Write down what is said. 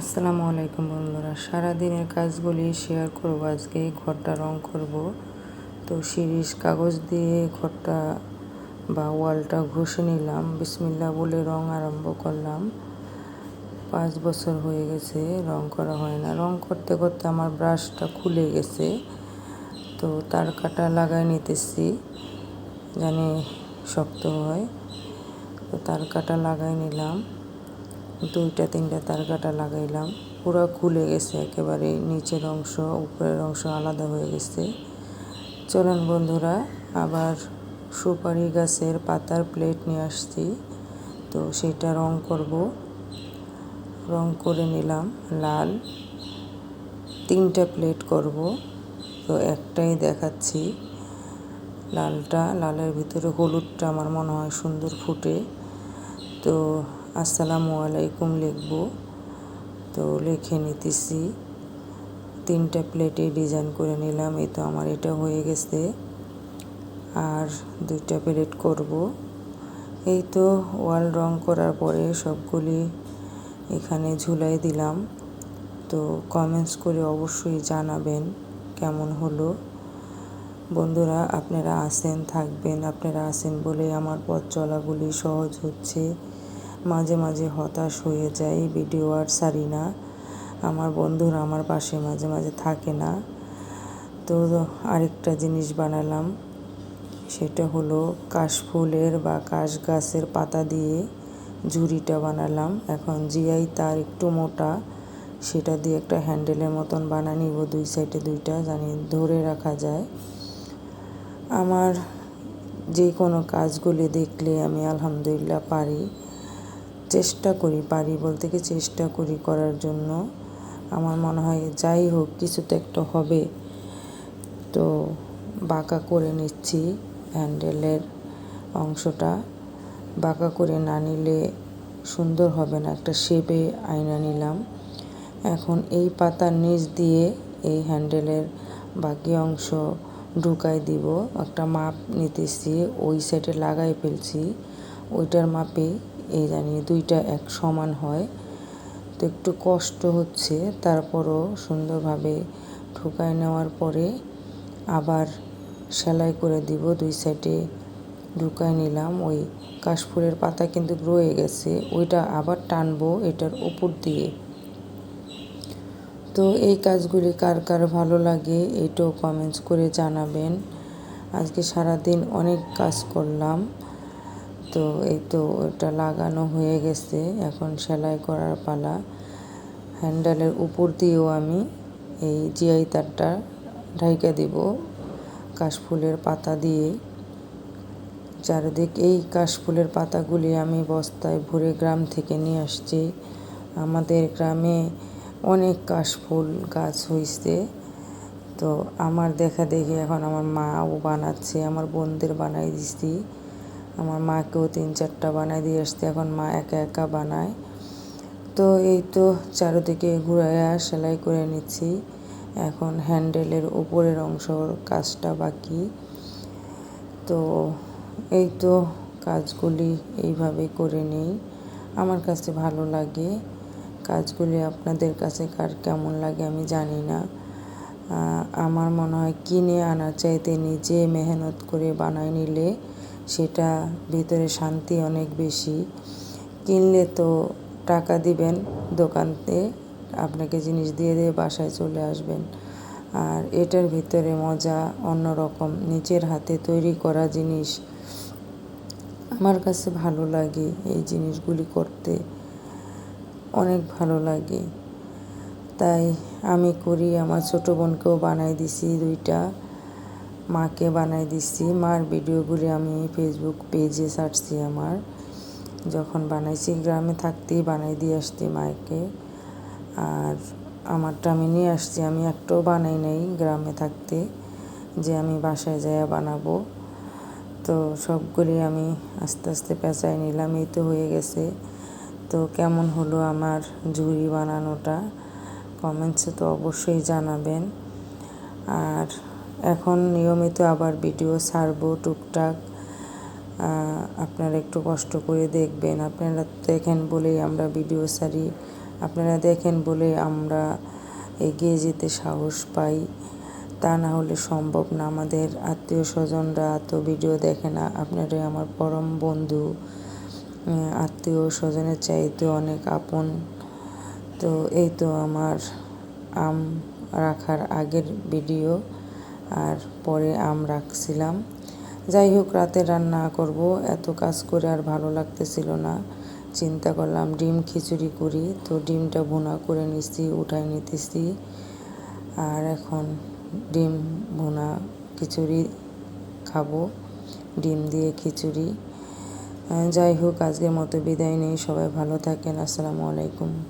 আসসালামু আলাইকুম বন্ধুরা, সারাদিনের কাজগুলি শেয়ার করব। আজকে ঘরটা রং করব। তো শিরিষ কাগজ দিয়ে ঘরটা বা ওয়ালটা ঘষে নিলাম। বিসমিল্লা বলে রং আরম্ভ করলাম। পাঁচ বছর হয়ে গেছে রং করা হয় না। রং করতে করতে আমার ব্রাশটা খুলে গেছে। তো তার কাটা লাগাই নিতেছি, জানি শক্ত হয়। তো তার কাটা লাগাই নিলাম। দুইটা, তিনটা তার কাটা লাগাইলাম। পুরো খুলে গেছে, একেবারে নিচের অংশ, উপরের অংশ আলাদা হয়ে গেছে। চলেন বন্ধুরা, আবার সুপারি গাছের পাতার প্লেট নিয়ে আসছি। তো সেটা রং করব। রং করে নিলাম, লাল। তিনটা প্লেট করব। তো একটাই দেখাচ্ছি। লালটা, লালের ভিতরে হলুদটা আমার মনে হয় সুন্দর ফুটে। তো আসসালামু আলাইকুম লিখব। তো লিখে নিতেছি। তিনটা প্লেটে ডিজাইন করে নিলাম, এই তো আমার এটা হয়ে গেছে। আর দুইটা প্লেট করব। এই তো ওয়াল রং করার পরে সবগুলি এখানে ঝুলাই দিলাম। তো কমেন্টস করে অবশ্যই জানাবেন কেমন হলো। বন্ধুরা, আপনারা আসেন থাকবেন, আপনারা আসেন বলে আমার পথ চলাগুলি সহজ হচ্ছে। মাঝে মাঝে হতাশ হয়ে যাই, ভিডিও আর সারি না। আমার বন্ধুরা আমার পাশে মাঝে মাঝে থাকে না। তো আরেকটা জিনিস বানালাম, সেটা হলো কাশফুলের বা কাশ গাছের পাতা দিয়ে ঝুড়িটা বানালাম। এখন জিআই তার একটু মোটা, সেটা দিয়ে একটা হ্যান্ডেলের মতন বানা নিব, দুই সাইডে দুইটা, জানি ধরে রাখা যায়। আমার যে কোনো কাজগুলি দেখলে আমি আলহামদুলিল্লাহ পারি। চেষ্টা করি, পারি বলতে কি চেষ্টা করি করার জন্য। আমার মনে হয় যাই হোক, কিছু তো একটা হবে। তো বাঁকা করে নিচ্ছি হ্যান্ডেলের অংশটা। বাঁকা করে না নিলে সুন্দর হবে না, একটা শেপে আয়না নিলাম। এখন এই পাতার নিচ দিয়ে এই হ্যান্ডেলের বাকি অংশ ঢুকাই দিব। একটা মাপ নিতেছি, ওই সাইডে লাগাই ফেলছি। ওইটার মাপে এই জানিয়ে দুইটা এক সমান হয়। তো একটু কষ্ট হচ্ছে, তারপরও সুন্দরভাবে ঠুকাই নেওয়ার পরে আবার সেলাই করে দিব, দুই সাইডে ঢুকাই নিলাম। ওই কাশফুলের পাতা কিন্তু রয়ে গেছে, ওইটা আবার টানবো এটার উপর দিয়ে। তো এই কাজগুলি কার কার ভালো লাগে এটাও কমেন্টস করে জানাবেন। আজকে সারাদিন অনেক কাজ করলাম। তো এই তো এটা লাগানো হয়ে গেছে। এখন সেলাই করার পালা। হ্যান্ডেলের উপর দিয়েও আমি এই জিআই তারটা ঢাইকা দিব কাশফুলের পাতা দিয়ে। চারিদিক এই কাশফুলের পাতাগুলি আমি বস্তায় ভরে গ্রাম থেকে নিয়ে আসছি। আমাদের গ্রামে অনেক কাশফুল গাছ হয়েছে তো আমার দেখা দেখি এখন আমার মাও বানাচ্ছে, আমার বোনদের বানাই দিচ্ছি আমার মাকেও তিন চারটা বানাই দিয়ে আসতে, এখন মা একা একা বানায়। তো এই তো চারোদিকে ঘুরাইয়া সেলাই করে নিচ্ছি। এখন হ্যান্ডেলের উপরের অংশর কাজটা বাকি। তো এই তো কাজগুলি এইভাবে করে নেই। আমার কাছে ভালো লাগে। কাজগুলি আপনাদের কাছে কার কেমন লাগে আমি জানি না। আমার মনে হয় কিনে আনার চাইতে নিজে মেহনত করে বানাই নিলে সেটা ভিতরে শান্তি অনেক বেশি। কিনলে তো টাকা দিবেন, দোকানতে আপনাকে জিনিস দিয়ে দিয়ে বাসায় চলে আসবেন। আর এটার ভিতরে মজা অন্যরকম, নিজের হাতে তৈরি করা জিনিস। আমার কাছে ভালো লাগে এই জিনিসগুলি করতে। অনেক ভালো লাগে। তাই আমি করি, আমার ছোটো বোনকেও বানাই দিছি দুইটা। মাকে বানাই দিচ্ছি। মার ভিডিওগুলি আমি ফেসবুক পেজে ছাড়ছি আমার। যখন বানাইছি, গ্রামে থাকতেই বানাই দিয়ে আসছি মাকে। আর আমারটা আমি নিয়ে আসছি। আমি একটাও বানাই নাই গ্রামে থাকতে, যে আমি বাসায় যাইয়া বানাবো। তো সবগুলি আমি আস্তে আস্তে পেঁচাই নিলাম। এই তো হয়ে গেছে। তো কেমন হলো আমার ঝুড়ি বানানোটা? কমেন্টসে তো অবশ্যই জানাবেন। আর এখন নিয়মিত আবার ভিডিও ছাড়বো, টুকটাক। আপনারা একটু কষ্ট করে দেখবেন। আপনারা দেখেন বলেই আমরা ভিডিও সারি আপনারা দেখেন বলে আমরা এগিয়ে যেতে সাহস পাই। তা না হলে সম্ভব না। আমাদের আত্মীয় স্বজনরা তো ভিডিও দেখে না। আপনারাই আমার পরম বন্ধু। আত্মীয় স্বজনের চাইতে অনেক আপন। তো এই তো আমার আম রাখার আগের ভিডিও। আর পরে আম রাখছিলাম। যাই হোক, রাতে রান্না করব। এত কাজ করে আর ভালো লাগতেছিল না। চিন্তা করলাম, ডিম খিচুড়ি করি। তো ডিমটা ভুনা করে নিছি উঠাই নিতেছি। আর এখন ডিম ভুনা খিচুড়ি খাব, ডিম দিয়ে খিচুড়ি। যাই হোক, আজকের মতো বিদায় নেই। সবাই ভালো থাকেন। আসসালামু আলাইকুম।